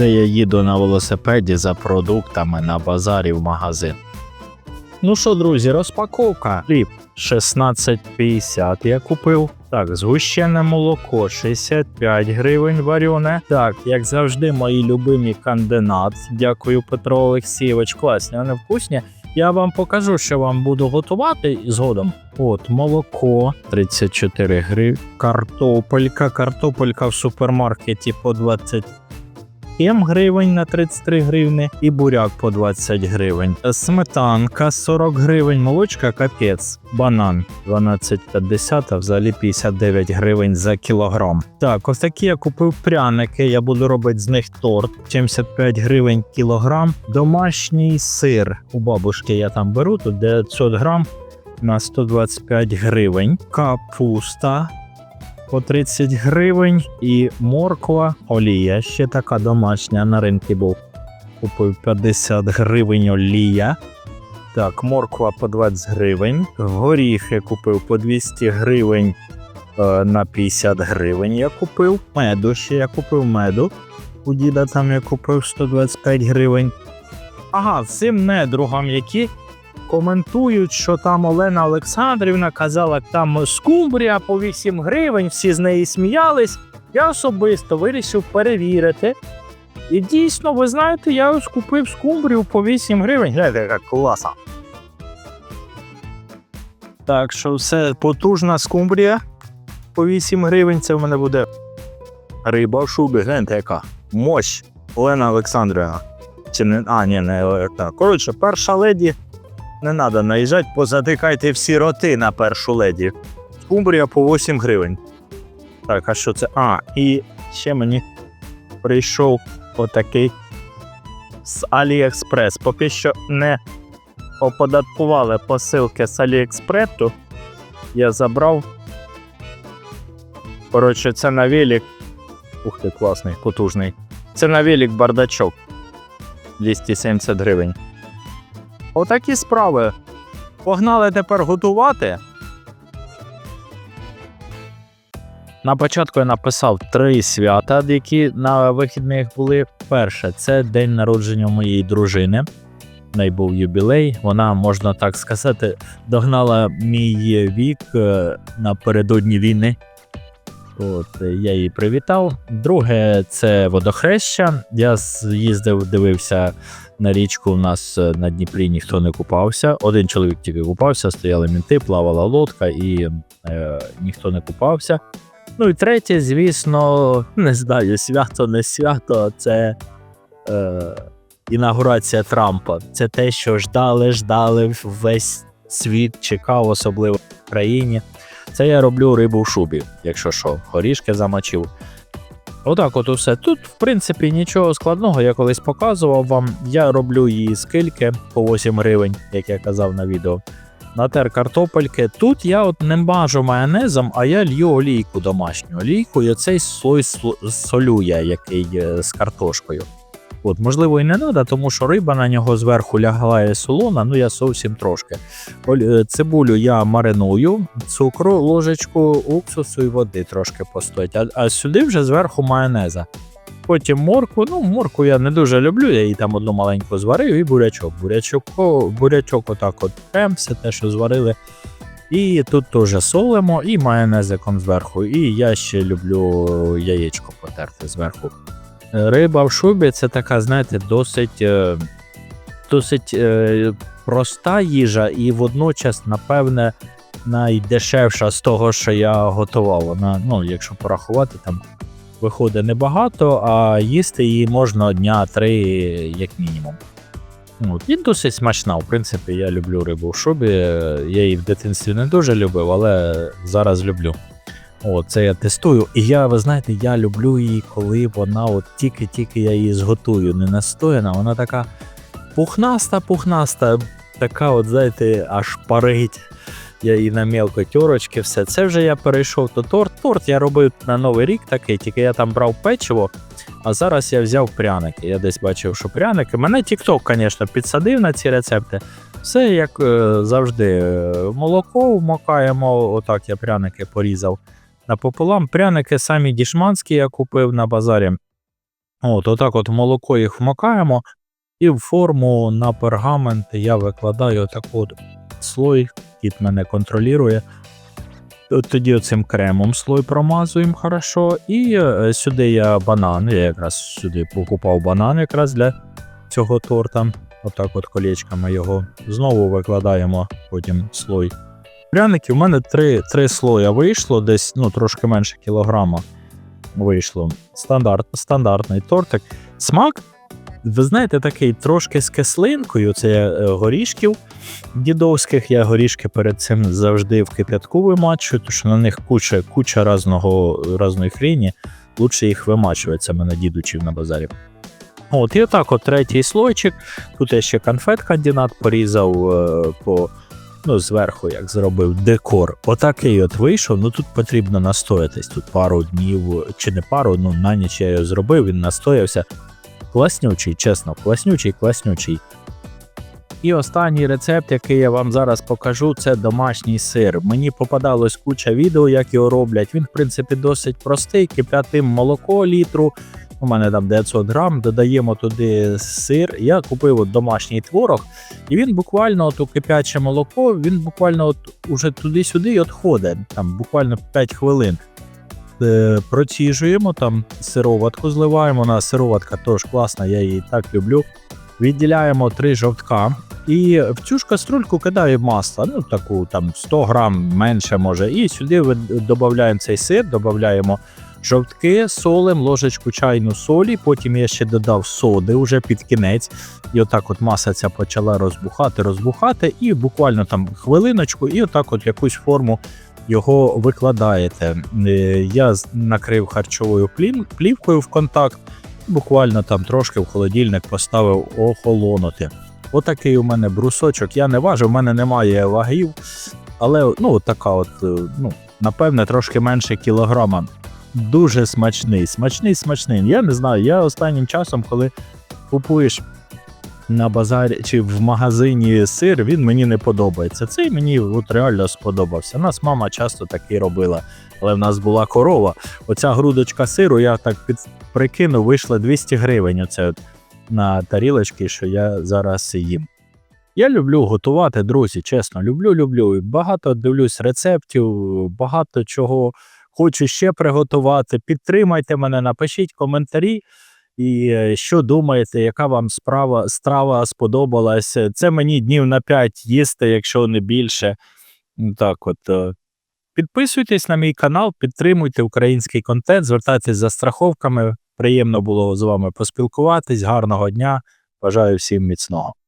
Це я їду на велосипеді за продуктами на базарі в магазин. Ну що, друзі, розпаковка. Хліб 16,50 я купив. Так, згущене молоко 65 гривень варене. Так, як завжди, мої любимі кандидат. Дякую, Петро Олексійович. Класні, вони вкусні. Я вам покажу, що вам буду готувати згодом. От, молоко 34 гривень. Картопелька. Картопелька в супермаркеті по 20 7 гривень на 33 гривни і буряк по 20 гривень. Сметанка 40 гривень, молочка капець, банан 12,50, а взагалі 59 гривень за кілограм. Так, ось такі я купив пряники. Я буду робити з них торт. 75 гривень кілограм. Домашній сир. У бабушки я там беру, тут 900 грам на 125 гривень. Капуста по 30 гривень і морква, олія, ще така домашня на ринку був. Купив 50 гривень олія. Так, морква по 20 гривень. Горіхи купив по 200 гривень е, на 50 гривень. Я купив. Меду ще я купив меду. У діда там я купив 125 гривень. Ага, всім недругам, які коментують, що там Олена Олександрівна казала, там скумбрія по 8 гривень, всі з неї сміялись. Я особисто вирішив перевірити. І дійсно, ви знаєте, я ось купив скумбрію по 8 гривень. Гляньте, яка класа. Так що все потужна скумбрія по 8 гривень. Це в мене буде риба в шубі. Гляньте, яка мощ. Олена Олександрівна. Чи не. А, ні, не Олена. Коротше, перша леді не треба наїжджати, позатикайте всі роти на першу леді. Скумбрія по 8 гривень. Так, а що це? А, і ще мені прийшов отакий з Аліекспрес. Поки що не оподаткували посилки з Аліекспресу. Я забрав. Коротше, це на велик. Ух ти, класний, потужний. Це на велик бардачок. 270 гривень. Отакі справи. Погнали тепер готувати. На початку я написав три свята, які на вихідних були. Перше, це день народження моєї дружини. В неї був юбілей. Вона, можна так сказати, догнала мій вік е, напередодні війни. От, я її привітав. Друге, це водохреща. Я з'їздив, дивився на річку. У нас е, на Дніпрі ніхто не купався. Один чоловік тільки купався, стояли мінти, плавала лодка і е, ніхто не купався. Ну і третє, звісно, не знаю, свято, не свято, це е, інаугурація Трампа. Це те, що ждали, ждали, весь світ чекав, особливо в країні. Це я роблю рибу в шубі, якщо що, горішки замочив. Отак, от усе. Тут, в принципі, нічого складного, я колись показував вам. Я роблю її з по 8 гривень, як я казав на відео. Натер картопельки. Тут я от не бажу майонезом, а я лью олійку домашню олійку, і оцей слой сло- солю я, який е, з картошкою. От, можливо, і не треба, тому що риба на нього зверху лягла і солона, ну я зовсім трошки. Е, Цибулю я мариную, цукру, ложечку уксусу і води трошки постоять, а, а сюди вже зверху майонеза. Потім моркву. Ну, моркву я не дуже люблю, я її там одну маленьку зварив і бурячок. Бурячок, бурячок отак от прям все те, що зварили. І тут теж солимо, і майонезиком зверху. І я ще люблю яєчко потерти зверху. Е, Риба в шубі це така, знаєте, досить, е, досить е, проста їжа, і водночас, напевне, найдешевша з того, що я готував. Вона, ну, якщо порахувати, там виходить небагато, а їсти її можна дня три, як мінімум. От, і досить смачна. В принципі, я люблю рибу в шубі. Я її в дитинстві не дуже любив, але зараз люблю. О, це я тестую. І я, ви знаєте, я люблю її, коли вона от тільки-тільки я її зготую, не настояна, вона така пухнаста, пухнаста, така, от, знаєте, аж парить. Я її на мелко все. Це вже я перейшов до торт. Торт я робив на Новий рік такий, тільки я там брав печиво, а зараз я взяв пряники. Я десь бачив, що пряники. Мене TikTok, звісно, підсадив на ці рецепти. Все як е, завжди. Е, Молоко вмокаємо, отак я пряники порізав напополам. Пряники самі дішманські я купив на базарі. От, отак от молоко їх вмокаємо, і в форму на пергамент я викладаю отак от слой, кіт мене контролює. Тоді оцим кремом слой промазуємо хорошо. І е, сюди я банан. Я якраз сюди покупав банан якраз для цього торта. Отак от колечками його. Знову викладаємо потім слой. Пряників у мене три, три слоя вийшло, десь ну, трошки менше кілограма вийшло. Стандарт, стандартний тортик. Смак, ви знаєте, такий трошки з кислинкою. Це е, горішків дідовських. Я горішки перед цим завжди в кип'ятку вимачую, тому що на них куча, куча разного, разної хрені. Лучше їх вимачувати, це мене дід на базарі. От, і отак, от третій слойчик. Тут я ще конфет кандидат порізав е, по. Ну, зверху, як зробив декор. Отакий от вийшов. Ну тут потрібно настоятись. Тут пару днів, чи не пару, ну на ніч я його зробив, він настоявся. Класнючий, чесно, класнючий, класнючий. І останній рецепт, який я вам зараз покажу, це домашній сир. Мені попадалось куча відео, як його роблять. Він, в принципі, досить простий. Кип'ятим молоко літру. У мене там 900 грам, додаємо туди сир. Я купив от домашній творог, і він буквально от у кип'яче молоко, він буквально от уже туди-сюди і отходить. Там буквально 5 хвилин. Е, Проціжуємо, там сироватку зливаємо. На сироватка теж класна, я її так люблю. Відділяємо три жовтка. І в цю ж каструльку кидаю масло, ну таку там 100 грам менше може. І сюди додаємо цей сир, додаємо жовтки, солим, ложечку чайну солі. Потім я ще додав соди вже під кінець. І отак от маса ця почала розбухати, розбухати, і буквально там хвилиночку, і отак от якусь форму його викладаєте. Е, Я накрив харчовою плівкою в контакт, буквально там трошки в холодильник поставив охолонути. Отакий у мене брусочок. Я не важу, в мене немає вагів, але ну, така от, е, ну, напевне, трошки менше кілограма. Дуже смачний, смачний, смачний. Я не знаю, я останнім часом, коли купуєш на базарі чи в магазині сир, він мені не подобається. Цей мені от реально сподобався. Нас мама часто такий робила, але в нас була корова. Оця грудочка сиру, я так під прикинув, вийшло 200 гривень. Оце от на тарілочки, що я зараз їм. Я люблю готувати, друзі, чесно, люблю, люблю. Багато дивлюсь рецептів, багато чого хочу ще приготувати. Підтримайте мене, напишіть коментарі. І е, що думаєте, яка вам справа страва сподобалась? Це мені днів на 5 їсти, якщо не більше. Ну, Так, от е, підписуйтесь на мій канал, підтримуйте український контент, звертайтесь за страховками. Приємно було з вами поспілкуватись. Гарного дня. Бажаю всім міцного.